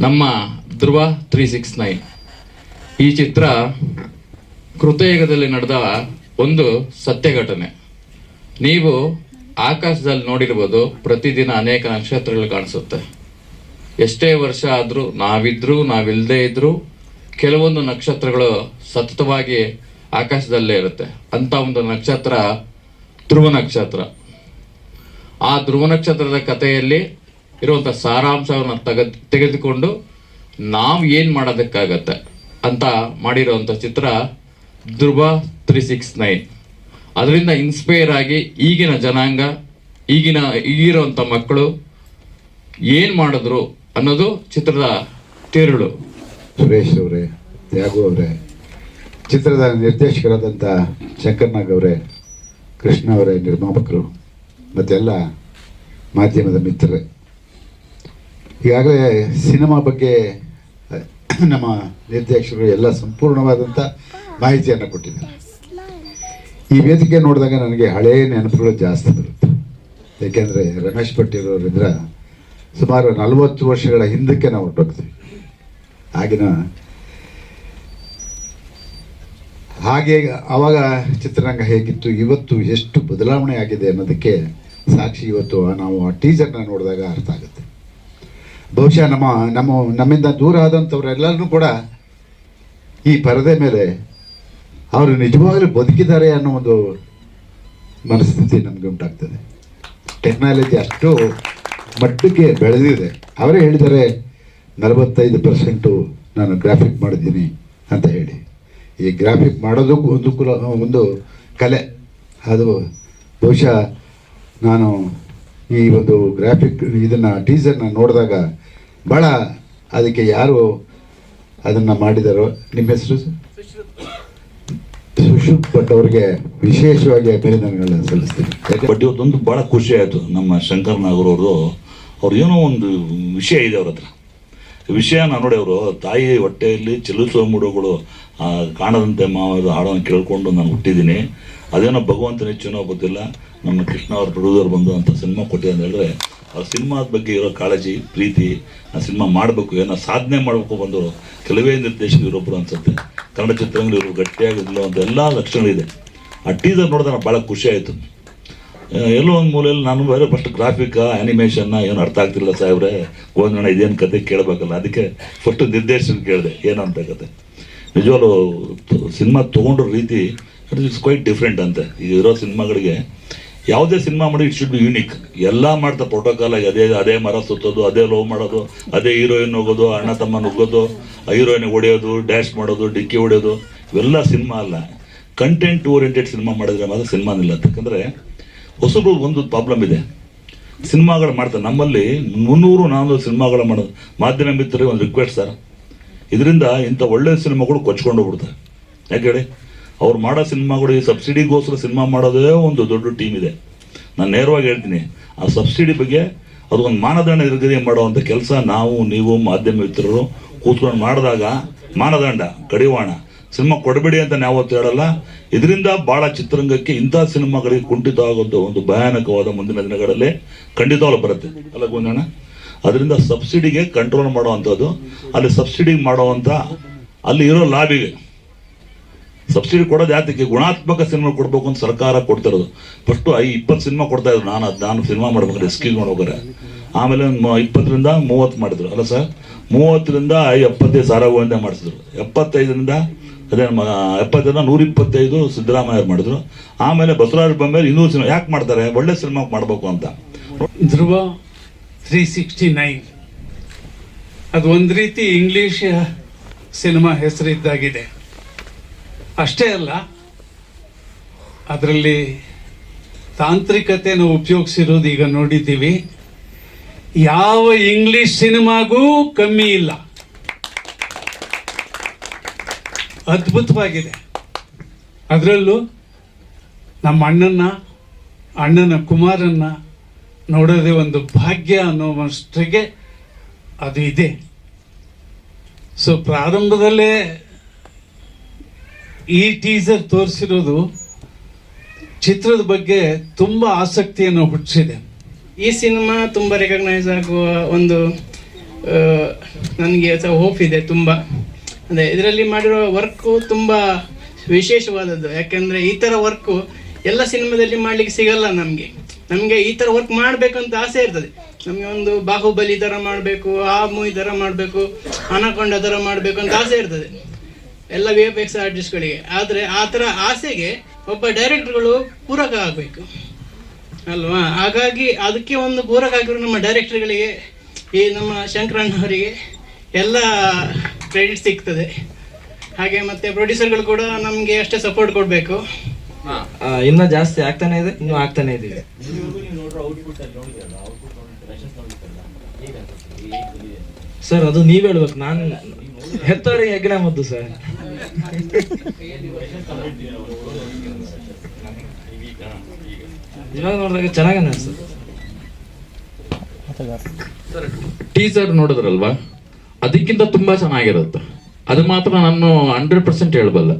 ನಮ್ಮ ಧ್ರುವ three six nine ಈ ಚಿತ್ರ ಕೃತಯುಗದಲ್ಲಿ ನಡೆದ ಒಂದು ಸತ್ಯ ಘಟನೆ ನೀವು ಆಕಾಶದಲ್ಲಿ ನೋಡಿರ್ಬೋದು, ಪ್ರತಿದಿನ ಅನೇಕ ನಕ್ಷತ್ರಗಳು ಕಾಣಿಸುತ್ತೆ. ಎಷ್ಟೇ ವರ್ಷ ಆದ್ರೂ ನಾವಿದ್ರೂ ನಾವಿಲ್ಲದೆ ಇದ್ರೂ, ಕೆಲವೊಂದು ನಕ್ಷತ್ರಗಳು ಸತತವಾಗಿ ಆಕಾಶದಲ್ಲೇ ಇರುತ್ತೆ. ಅಂತ ಒಂದು ನಕ್ಷತ್ರ ಧ್ರುವ ನಕ್ಷತ್ರ. ಆ ಧ್ರುವ ನಕ್ಷತ್ರದ ಕಥೆಯಲ್ಲಿ ಇರುವಂತ ಸಾರಾಂಶವನ್ನು ತೆಗೆದು, ತೆಗೆದುಕೊಂಡು ನಾವು ಏನು ಮಾಡೋದಕ್ಕಾಗತ್ತೆ ಅಂತ ಮಾಡಿರುವಂತ ಚಿತ್ರ ಧ್ರುವ ತ್ರೀ ಸಿಕ್ಸ್ ನೈನ್. ಅದರಿಂದ ಇನ್ಸ್ಪೈರ್ ಆಗಿ ಈಗಿನ ಜನಾಂಗ, ಈಗಿನ ಈಗಿರುವಂಥ ಮಕ್ಕಳು ಏನು ಮಾಡಿದ್ರು ಅನ್ನೋದು ಚಿತ್ರದ ತಿರುಳು. ಸುರೇಶ್ ಅವರೇ, ತ್ಯಾಗು ಅವರೇ, ಚಿತ್ರದ ನಿರ್ದೇಶಕರಾದಂಥ ಶಂಕರ್ನಾಗ್ ಅವರೇ, ಕೃಷ್ಣ ಅವರೇ ನಿರ್ಮಾಪಕರು, ಮತ್ತೆಲ್ಲ ಮಾಧ್ಯಮದ ಮಿತ್ರರೇ. ಈಗಾಗಲೇ ಸಿನಿಮಾ ಬಗ್ಗೆ ನಮ್ಮ ನಿರ್ದೇಶಕರು ಎಲ್ಲ ಸಂಪೂರ್ಣವಾದಂಥ ಮಾಹಿತಿಯನ್ನು ಕೊಟ್ಟಿದ್ದಾರೆ. ಈ ವೇದಿಕೆ ನೋಡಿದಾಗ ನನಗೆ ಹಳೆಯ ನೆನಪುಗಳು ಜಾಸ್ತಿ ಬರುತ್ತೆ. ಏಕೆಂದರೆ ರಮೇಶ್ ಭಟ್ಟಿರೋದ್ರಿಂದ ಸುಮಾರು ನಲವತ್ತು ವರ್ಷಗಳ ಹಿಂದಕ್ಕೆ ನಾವು ಹೊರಟೋಗ್ತೀವಿ ಆಗಿನ ಹಾಗೆ ಆವಾಗ ಚಿತ್ರರಂಗ ಹೇಗಿತ್ತು, ಇವತ್ತು ಎಷ್ಟು ಬದಲಾವಣೆ ಆಗಿದೆ ಅನ್ನೋದಕ್ಕೆ ಸಾಕ್ಷಿ ಇವತ್ತು ನಾವು ಆ ಟೀಸರ್ನ ನೋಡಿದಾಗ ಅರ್ಥ ಆಗುತ್ತೆ. ಬಹುಶಃ ನಮ್ಮ ನಮ್ಮ, ನಮ್ಮಿಂದ ದೂರ ಆದಂಥವ್ರೆಲ್ಲರೂ ಕೂಡ ಈ ಪರದೆ ಮೇಲೆ ಅವರು ನಿಜವಾಗ್ಲೂ ಬದುಕಿದ್ದಾರೆ ಅನ್ನೋ ಒಂದು ಮನಸ್ಥಿತಿ ನಮಗೆ ಉಂಟಾಗ್ತದೆ. ಟೆಕ್ನಾಲಜಿ ಅಷ್ಟು ಮಟ್ಟಕ್ಕೆ ಬೆಳೆದಿದೆ. ಅವರೇ ಹೇಳಿದ್ದಾರೆ, ನಲವತ್ತೈದು ಪರ್ಸೆಂಟು ನಾನು ಗ್ರಾಫಿಕ್ ಮಾಡಿದ್ದೀನಿ ಅಂತ ಹೇಳಿ. ಈ ಗ್ರಾಫಿಕ್ ಮಾಡೋದಕ್ಕೂ ಒಂದು ಕುಲ, ಒಂದು ಕಲೆ. ಅದು ಬಹುಶಃ ನಾನು ಈ ಒಂದು ಗ್ರಾಫಿಕ್ ಇದನ್ನು ಟೀಸರ್ನ ನೋಡಿದಾಗ ಭಾಳ ಅದಕ್ಕೆ ಯಾರು ಅದನ್ನು ಮಾಡಿದಾರೋ, ನಿಮ್ಮ ಹೆಸರು ಸರ್? ಸುಶ್ರುತ್ ಭಟ್ ಅವ್ರಿಗೆ ವಿಶೇಷವಾಗಿ ಅಭಿನಂದನೆಗಳನ್ನ ಸಲ್ಲಿಸ್ತೀನಿ. ಬಟ್ ಇವತ್ತೊಂದು ಭಾಳ ಖುಷಿ ಆಯಿತು ನಮ್ಮ ಶಂಕರ್ ಅವರು ಅವ್ರು ಏನೋ ಒಂದು ವಿಷಯ ಇದೆ ಅವ್ರ ಹತ್ರ. ವಿಷಯ ನಾನು ನೋಡಿ ಅವರು, ತಾಯಿ ಹೊಟ್ಟೆಯಲ್ಲಿ ಚಲಿಸುವ ಮೂಡುಗಳು ಕಾಣದಂತೆ ಮಾವ ಹಾಡನ್ನು ಕೇಳ್ಕೊಂಡು ನಾನು ಹುಟ್ಟಿದ್ದೀನಿ. ಅದೇನೋ ಭಗವಂತನ ಹೆಚ್ಚೇನೋ ಗೊತ್ತಿಲ್ಲ. ನಮ್ಮ ಕೃಷ್ಣ ಅವ್ರ ಪ್ರೊಡ್ಯೂಸರ್ ಬಂದು ಅಂತ ಸಿನಿಮಾ ಕೊಟ್ಟಿದೆ ಅಂತ ಹೇಳಿದ್ರೆ, ಆ ಸಿನಿಮಾದ ಬಗ್ಗೆ ಇರೋ ಕಾಳಜಿ, ಪ್ರೀತಿ, ಆ ಸಿನಿಮಾ ಮಾಡಬೇಕು, ಏನೋ ಸಾಧನೆ ಮಾಡಬೇಕು ಬಂದು ಕೆಲವೇ ನಿರ್ದೇಶಕರು ಇರೋಬ್ರು ಅನ್ಸುತ್ತೆ ಕನ್ನಡ ಚಿತ್ರರಂಗದಲ್ಲಿ ಇವರು ಗಟ್ಟಿಯಾಗಿಲ್ಲ ಅಂತ ಎಲ್ಲ ಲಕ್ಷಣಗಳಿದೆ. ಆ ಟೀಸರ್ ನೋಡಿದ್ರೆ ಭಾಳ ಖುಷಿ ಆಯಿತು. ಎಲ್ಲೋ ಒಂದು ಮೂಲೆಯಲ್ಲಿ ನಾನು ಬೇರೆ ಫಸ್ಟ್ ಗ್ರಾಫಿಕ್ ಆ್ಯನಿಮೇಷನ್ನ ಏನು ಅರ್ಥ ಆಗ್ತಿಲ್ಲ ಸಾಹೇಬ್ರೆ. ಓದೋಣ ಇದೇನು ಕತೆ ಕೇಳಬೇಕಲ್ಲ, ಅದಕ್ಕೆ ಫಸ್ಟ್ ನಿರ್ದೇಶನ ಕೇಳಿದೆ, ಏನಂತ ಕತೆ. ನಿಜವಾಗ್ಲೂ ಸಿನಿಮಾ ತೊಗೊಂಡ್ರ ರೀತಿ ಇಟ್ ಇಸ್ ಕ್ವೈಟ್ ಡಿಫ್ರೆಂಟ್ ಅಂತೆ. ಈಗ ಇರೋ ಸಿನಿಮಾಗಳಿಗೆ ಯಾವುದೇ ಸಿನಿಮಾ ಮಾಡಿ ಇಟ್ ಶುಡ್ ಬಿ ಯೂನಿಕ್ ಎಲ್ಲ ಮಾಡ್ತಾ ಪ್ರೋಟೋಕಾಲ್ ಆಗಿ ಅದೇ ಅದೇ ಮರ ಸುತ್ತೋದು, ಅದೇ ಲವ್ ಮಾಡೋದು, ಅದೇ ಹೀರೋಯಿನ್ ಹೋಗೋದು, ಅಣ್ಣ ತಮ್ಮ ನುಗ್ಗೋದು ಹೀರೋಯಿನ್ ಹೊಡೆಯೋದು ಡ್ಯಾಶ್ ಮಾಡೋದು, ಡಿಕ್ಕಿ ಹೊಡೆಯೋದು, ಇವೆಲ್ಲ ಸಿನಿಮಾ ಅಲ್ಲ. ಕಂಟೆಂಟ್ ಓರಿಯೆಂಟೆಡ್ ಸಿನಿಮಾ ಮಾಡಿದ್ರೆ ಮಾತ್ರ ಸಿನಿಮಾ ಇಲ್ಲ ಯಾಕಂದರೆ ಹೊಸಬ್ರು ಒಂದು ಪ್ರಾಬ್ಲಮ್ ಇದೆ. ಸಿನಿಮಾಗಳು ಮಾಡ್ತಾರೆ. ನಮ್ಮಲ್ಲಿ ಮುನ್ನೂರು ನಾನ್ನೂರು ಸಿನಿಮಾಗಳು ಮಾಡೋದು ಮಾಧ್ಯಮ ಮಿತ್ರರಿಗೆ ಒಂದು ರಿಕ್ವೆಸ್ಟ್ ಸರ್. ಇದರಿಂದ ಇಂಥ ಒಳ್ಳೆಯ ಸಿನಿಮಾಗಳು ಕೊಚ್ಕೊಂಡು ಹೋಗ್ಬಿಡ್ತಾರೆ ಯಾಕೆ ಹೇಳಿ? ಅವ್ರು ಮಾಡೋ ಸಿನಿಮಾಗಳು ಈ ಸಬ್ಸಿಡಿಗೋಸ್ಕರ ಸಿನಿಮಾ ಮಾಡೋದೇ ಒಂದು ದೊಡ್ಡ ಟೀಮ್ ಇದೆ. ನಾನು ನೇರವಾಗಿ ಹೇಳ್ತೀನಿ, ಆ ಸಬ್ಸಿಡಿ ಬಗ್ಗೆ ಅದು ಮಾನದಂಡ ನಿಗದಿ ಮಾಡುವಂಥ ಕೆಲಸ ನಾವು, ನೀವು, ಮಾಧ್ಯಮ ಮಿತ್ರರು ಕೂತ್ಕೊಂಡು ಮಾಡಿದಾಗ, ಮಾನದಂಡ, ಕಡಿವಾಣ, ಸಿನಿಮಾ ಕೊಡಬೇಡಿ ಅಂತ ನಾವು ಹೇಳಲ್ಲ. ಇದರಿಂದ ಭಾಳ ಚಿತ್ರರಂಗಕ್ಕೆ ಇಂಥ ಸಿನಿಮಾಗಳಿಗೆ ಕುಂಠಿತ ಆಗೋದು ಒಂದು ಭಯಾನಕವಾದ ಮುಂದಿನ ದಿನಗಳಲ್ಲಿ ಖಂಡಿತವಾಗ್ಲೂ ಬರುತ್ತೆ. ಅಲ್ಲ ಗೊಂದಣ್ಣ ಅದರಿಂದ ಸಬ್ಸಿಡಿಗೆ ಕಂಟ್ರೋಲ್ ಮಾಡುವಂಥದ್ದು ಅಲ್ಲಿ ಸಬ್ಸಿಡಿ ಮಾಡುವಂಥ ಅಲ್ಲಿ ಇರೋ ಲಾಬಿಗೆ ಸಬ್ಸಿಡಿ ಕೊಡೋದು ಯಾತಕ್ಕೆ ಗುಣಾತ್ಮಕ ಸಿನಿಮಾ ಕೊಡ್ಬೇಕು ಅಂತ ಸರ್ಕಾರ ಕೊಡ್ತಿರೋದು. ಫಸ್ಟು ಐ ಇಪ್ಪತ್ತು ಸಿನಿಮಾ ಕೊಡ್ತಾ ಇದ್ರು. ನಾನು ನಾನು ಸಿನಿಮಾ ಮಾಡ್ಬೇಕಾದ್ರೆ ಸ್ಕಿಲ್ ಮಾಡ್ಬೇಕಾರೆ ಆಮೇಲೆ ಇಪ್ಪತ್ತರಿಂದ ಮೂವತ್ತು ಮಾಡಿದ್ರು. ಅಲ್ಲ ಸರ್? ಮೂವತ್ತರಿಂದ ಐ ಎಪ್ಪತ್ತೈದು ಸಾವಿರ ಗೋವಿಂದ ಮಾಡಿಸಿದ್ರು. ಎಪ್ಪತ್ತೈದರಿಂದ ಅದೇ ನಮ್ಮ ಎಪ್ಪತ್ತೈದರಿಂದ ನೂರ ಇಪ್ಪತ್ತೈದು ಸಿದ್ದರಾಮಯ್ಯ ಮಾಡಿದ್ರು. ಆಮೇಲೆ ಬಸವರಾಜ ಬೊಮ್ಮೇಲೆ ಇನ್ನೂರು ಸಿನಿಮಾ ಯಾಕೆ ಮಾಡ್ತಾರೆ? ಒಳ್ಳೆ ಸಿನಿಮಾ ಮಾಡಬೇಕು ಅಂತ. ಧ್ರುವ ತ್ರೀ ಸಿಕ್ಸ್ಟಿ ನೈನ್ ಅದು ಒಂದು ರೀತಿ ಇಂಗ್ಲೀಷ್ ಸಿನಿಮಾ ಹೆಸರಿದ್ದಾಗಿದೆ. ಅಷ್ಟೇ ಅಲ್ಲ, ಅದರಲ್ಲಿ ತಾಂತ್ರಿಕತೆಯನ್ನು ಉಪಯೋಗಿಸಿರೋದು ಈಗ ನೋಡಿದ್ದೀವಿ. ಯಾವ ಇಂಗ್ಲಿಷ್ ಸಿನಿಮಾಗೂ ಕಮ್ಮಿ ಇಲ್ಲ. ಅದ್ಭುತವಾಗಿದೆ. ಅದರಲ್ಲೂ ನಮ್ಮ ಅಣ್ಣನ ಅಣ್ಣನ ಕುಮಾರನ್ನ ನೋಡೋದೇ ಒಂದು ಭಾಗ್ಯ ಅನ್ನೋಷ್ಟಿಗೆ ಅದು ಇದೆ. ಸೊ ಪ್ರಾರಂಭದಲ್ಲೇ ಈ ಟೀಸರ್ ತೋರಿಸಿರೋದು ಚಿತ್ರದ ಬಗ್ಗೆ ತುಂಬ ಆಸಕ್ತಿಯನ್ನು ಹುಟ್ಟಿಸಿದೆ. ಈ ಸಿನಿಮಾ ತುಂಬ ರೆಕಗ್ನೈಸ್ ಆಗುವ ಒಂದು ನನಗೆ ಸಹ ಹೋಪ್ ಇದೆ ತುಂಬ. ಅಂದರೆ ಇದರಲ್ಲಿ ಮಾಡಿರೋ ವರ್ಕು ತುಂಬ ವಿಶೇಷವಾದದ್ದು. ಯಾಕೆಂದರೆ ಈ ಥರ ವರ್ಕು ಎಲ್ಲ ಸಿನಿಮಾದಲ್ಲಿ ಮಾಡಲಿಕ್ಕೆ ಸಿಗಲ್ಲ ನಮಗೆ. ನಮಗೆ ಈ ಥರ ವರ್ಕ್ ಮಾಡಬೇಕಂತ ಆಸೆ ಇರ್ತದೆ. ನಮಗೆ ಒಂದು ಬಾಹುಬಲಿ ಥರ ಮಾಡಬೇಕು, ಆ ಮೂವಿ ಥರ ಮಾಡಬೇಕು ಅನಕೊಂಡ ಥರ ಮಾಡಬೇಕು ಅಂತ ಆಸೆ ಇರ್ತದೆ. ಎಲ್ಲ ವಿ ಎಫ್ ಎಕ್ಸ್ ಆರ್ಟಿಸ್ಟ್ಗಳಿಗೆ ಆದರೆ ಆ ಥರ ಆಸೆಗೆ ಒಬ್ಬ ಡೈರೆಕ್ಟರ್ಗಳು ಪೂರಕ ಆಗಬೇಕು. ಅಲ್ವಾ? ಹಾಗಾಗಿ ಅದಕ್ಕೆ ಒಂದು ಪೂರಕ ಆಗಿರೋ ನಮ್ಮ ಡೈರೆಕ್ಟರ್ಗಳಿಗೆ ಈ ನಮ್ಮ ಶಂಕರಣ್ಣವರಿಗೆ ಎಲ್ಲ ಕ್ರೆಡಿಟ್ ಸಿಗ್ತದೆ. ಹಾಗೆ ಮತ್ತೆ ಪ್ರೊಡ್ಯೂಸರ್ಗಳು ಕೂಡ ನಮಗೆ ಅಷ್ಟೇ ಸಪೋರ್ಟ್ ಕೊಡಬೇಕು. ಇನ್ನೂ ಇನ್ನ ಜಾಸ್ತಿ ಆಗ್ತಾನೆ ಇದೆ ಇನ್ನು ಆಗ್ತಾನೆ ಇದೆ ಸರ್ ಅದು ನೀವ್ ಹೇಳ್ಬೇಕು ನಾನು ಹೆತ್ತವರಿಗೆ ಯಜ್ಞ ಮದ್ದು ಸರ್. ಇವಾಗ ನೋಡಿದಾಗ ಚೆನ್ನಾಗಿ ಅನಿಸ್ತದೆ ಟೀಸರ್ ನೋಡಿದ್ರಲ್ವಾ? ಅದಕ್ಕಿಂತ ತುಂಬಾ ಚೆನ್ನಾಗಿರುತ್ತೆ. ಅದು ಮಾತ್ರ ನಾನು ಹಂಡ್ರೆಡ್ ಪರ್ಸೆಂಟ್ ಹೇಳಬಲ್ಲ.